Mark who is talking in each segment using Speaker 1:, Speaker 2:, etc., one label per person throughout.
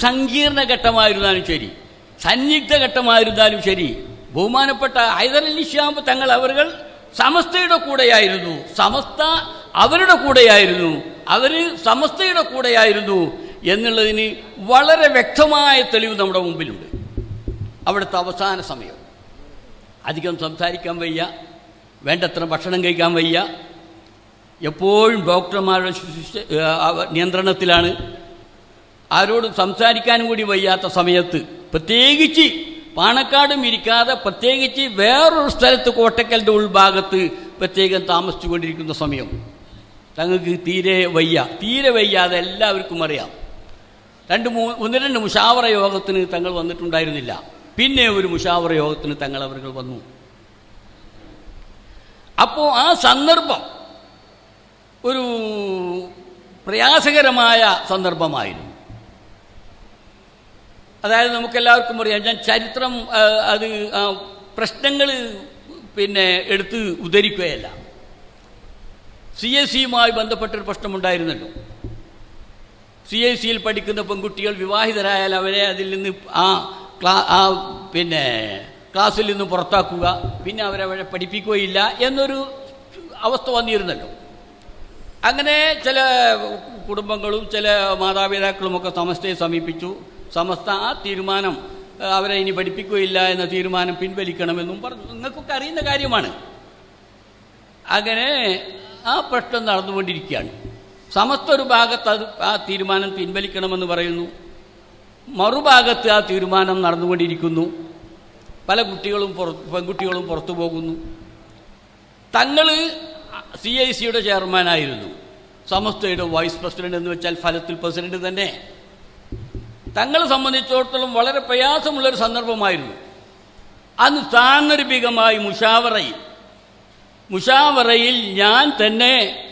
Speaker 1: സങ്കീർണ ഘട്ടമായിരുന്നാലും ശരി. സന്നിഗ്ധ ഘട്ടമായിരുന്നാലും ശരി. ബഹുമാനപ്പെട്ട ഹൈദരലി ശ്യാമ്പ് തങ്ങൾ അവർ സമസ്തയുടെ കൂടെയായിരുന്നു. സമസ്ത അവരുടെ കൂടെയായിരുന്നു. അവർ സമസ്തയുടെ കൂടെയായിരുന്നു എന്നുള്ളതിന് വളരെ വ്യക്തമായ തെളിവ് നമ്മുടെ മുമ്പിലുണ്ട്. അവിടുത്തെ അവസാന സമയം. അധികം സംസാരിക്കാൻ വയ്യ. വേണ്ടത്ര ഭക്ഷണം കഴിക്കാൻ വയ്യ. എപ്പോഴും ഡോക്ടർമാരുടെ നിയന്ത്രണത്തിലാണ്. ആരോടും സംസാരിക്കാനും കൂടി വയ്യാത്ത സമയത്ത് പ്രത്യേകിച്ച് പാണക്കാടും ഇരിക്കാതെ പ്രത്യേകിച്ച് വേറൊരു സ്ഥലത്ത് കോട്ടക്കലിന്റെ ഉൾഭാഗത്ത് പ്രത്യേകം താമസിച്ചുകൊണ്ടിരിക്കുന്ന സമയം. തങ്ങൾക്ക് തീരെ വയ്യ. തീരെ വയ്യാതെ എല്ലാവർക്കും അറിയാം. രണ്ട് മൂ ഒന്ന് രണ്ട് മുഷാവറ യോഗത്തിന് തങ്ങൾ വന്നിട്ടുണ്ടായിരുന്നില്ല. പിന്നെ ഒരു മുഷാവറ യോഗത്തിന് തങ്ങൾ അവർ വന്നു. അപ്പോൾ ആ സന്ദർഭം ഒരു പ്രയാസകരമായ സന്ദർഭമായിരുന്നു. അതായത് നമുക്കെല്ലാവർക്കും അറിയാം. ഞാൻ ചരിത്രം അത് പ്രശ്നങ്ങൾ പിന്നെ എടുത്ത് ഉദ്ധരിക്കുകയല്ല. സി എസ് സിയുമായി ബന്ധപ്പെട്ടൊരു പ്രശ്നമുണ്ടായിരുന്നല്ലോ. സി എസ് സിയിൽ പഠിക്കുന്ന പെൺകുട്ടികൾ വിവാഹിതരായാൽ അവരെ അതിൽ നിന്ന് ആ ക്ലാ ആ പിന്നെ ക്ലാസ്സിൽ നിന്ന് പുറത്താക്കുക പിന്നെ അവരവരെ പഠിപ്പിക്കുകയില്ല എന്നൊരു അവസ്ഥ വന്നിരുന്നല്ലോ. അങ്ങനെ ചില കുടുംബങ്ങളും ചില മാതാപിതാക്കളുമൊക്കെ സമസ്തയെ സമീപിച്ചു. സമസ്ത ആ തീരുമാനം അവരെ ഇനി പഠിപ്പിക്കുകയില്ല എന്ന തീരുമാനം പിൻവലിക്കണമെന്നും പറഞ്ഞു. നിങ്ങൾക്കൊക്കെ അറിയുന്ന കാര്യമാണ്. അങ്ങനെ ആ പ്രശ്നം നടന്നുകൊണ്ടിരിക്കുകയാണ്. സമസ്ത ഒരു ഭാഗത്ത് അത് ആ തീരുമാനം പിൻവലിക്കണമെന്ന് പറയുന്നു. മറുഭാഗത്ത് ആ തീരുമാനം നടന്നുകൊണ്ടിരിക്കുന്നു. പല കുട്ടികളും പുറത്ത് പെൺകുട്ടികളും പുറത്തു പോകുന്നു. തങ്ങൾ സി ഐ സിയുടെ ചെയർമാനായിരുന്നു. സമസ്തയുടെ വൈസ് പ്രസിഡന്റ് എന്ന് വെച്ചാൽ ഫലത്തിൽ പ്രസിഡന്റ് തന്നെ. തങ്ങളെ സംബന്ധിച്ചിടത്തോളം വളരെ പ്രയാസമുള്ളൊരു സന്ദർഭമായിരുന്നു. അന്ന് സാന്ദർഭികമായി മുഷാവറയിൽ മുഷാവറയിൽ ഞാൻ തന്നെ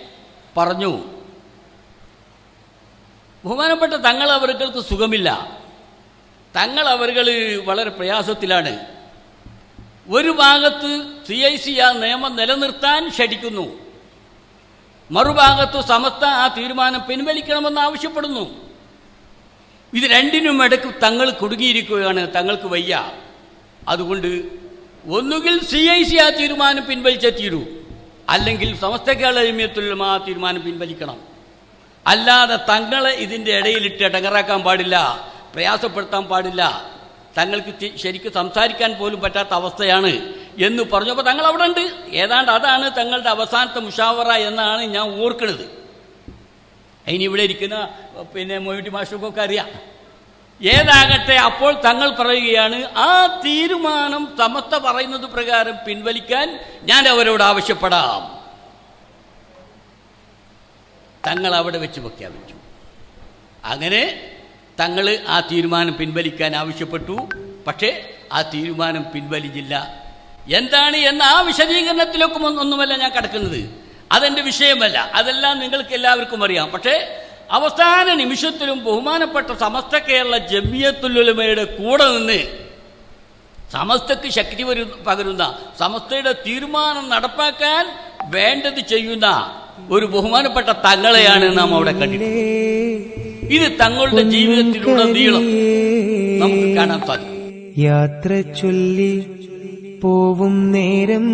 Speaker 1: പറഞ്ഞു ബഹുമാനപ്പെട്ട തങ്ങൾ അവർക്ക് സുഖമില്ല. തങ്ങൾ അവരുകൾ വളരെ പ്രയാസത്തിലാണ്. ഒരു ഭാഗത്ത് സി ഐ സി ആ നിയമം നിലനിർത്താൻ ക്ഷണിക്കുന്നു. മറുഭാഗത്ത് സമസ്ത ആ തീരുമാനം പിൻവലിക്കണമെന്ന് ആവശ്യപ്പെടുന്നു. ഇത് രണ്ടിനും ഇടയ്ക്ക് തങ്ങൾ കുടുങ്ങിയിരിക്കുകയാണ്. തങ്ങൾക്ക് വയ്യ. അതുകൊണ്ട് ഒന്നുകിൽ സി ഐ സി ആ തീരുമാനം പിൻവലിച്ചേ തീരൂ അല്ലെങ്കിൽ സമസ്ത കേരള സമസ്തകാലയമ്യത്തിലും ആ തീരുമാനം പിൻവലിക്കണം. അല്ലാതെ തങ്ങളെ ഇതിന്റെ ഇടയിലിട്ട് ഇടങ്ങറാക്കാൻ പാടില്ല. പ്രയാസപ്പെടുത്താൻ പാടില്ല. തങ്ങൾക്ക് ശരിക്കും സംസാരിക്കാൻ പോലും പറ്റാത്ത അവസ്ഥയാണ് എന്ന് പറഞ്ഞപ്പോൾ തങ്ങൾ അവിടെ ഉണ്ട് ഏതാണ്ട് അതാണ് തങ്ങളുടെ അവസാനത്തെ മുഷാവറ എന്നാണ് ഞാൻ ഓർക്കുന്നത്. ഇനി ഇവിടെ ഇരിക്കുന്ന പിന്നെ മൊയ്റ്റി മാഷർക്കൊക്കെ അറിയാം. ഏതാകട്ടെ അപ്പോൾ തങ്ങൾ പറയുകയാണ് ആ തീരുമാനം സമസ്ത പറയുന്നത് പ്രകാരം പിൻവലിക്കാൻ ഞാൻ അവരോട് ആവശ്യപ്പെടാം. തങ്ങൾ അവിടെ വെച്ച് പ്രഖ്യാപിച്ചു. അങ്ങനെ തങ്ങൾ ആ തീരുമാനം പിൻവലിക്കാൻ ആവശ്യപ്പെട്ടു. പക്ഷേ ആ തീരുമാനം പിൻവലിച്ചില്ല. എന്താണ് എന്ന ആ വിശദീകരണത്തിലൊക്കെ ഒന്നുമല്ല ഞാൻ കിടക്കുന്നത്. അതെന്റെ വിഷയമല്ല. അതെല്ലാം നിങ്ങൾക്ക് എല്ലാവർക്കും അറിയാം. പക്ഷേ അവസാന നിമിഷത്തിലും ബഹുമാനപ്പെട്ട സമസ്ത കേരള ജമിയത്തുലുലമയുടെ കൂടെ നിന്ന് സമസ്തക്ക് ശക്തി വരു പകരുന്ന സമസ്തയുടെ തീരുമാനം നടപ്പാക്കാൻ വേണ്ടത് ചെയ്യുന്ന ഒരു ബഹുമാനപ്പെട്ട തങ്ങളെയാണ് നാം അവിടെ കണ്ടത് ഇത് തങ്ങളുടെ ജീവിതത്തിലുടനീളം നമുക്ക് കാണാൻ സാധിക്കും.
Speaker 2: യാത്ര ചൊല്ലി പോവും നേരം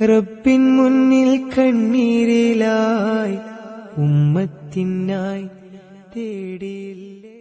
Speaker 2: റബ്ബിൻ മുന്നിൽ കണ്ണീരിലായി ഉമ്മത്തിനായി തേടിയില്ലേ?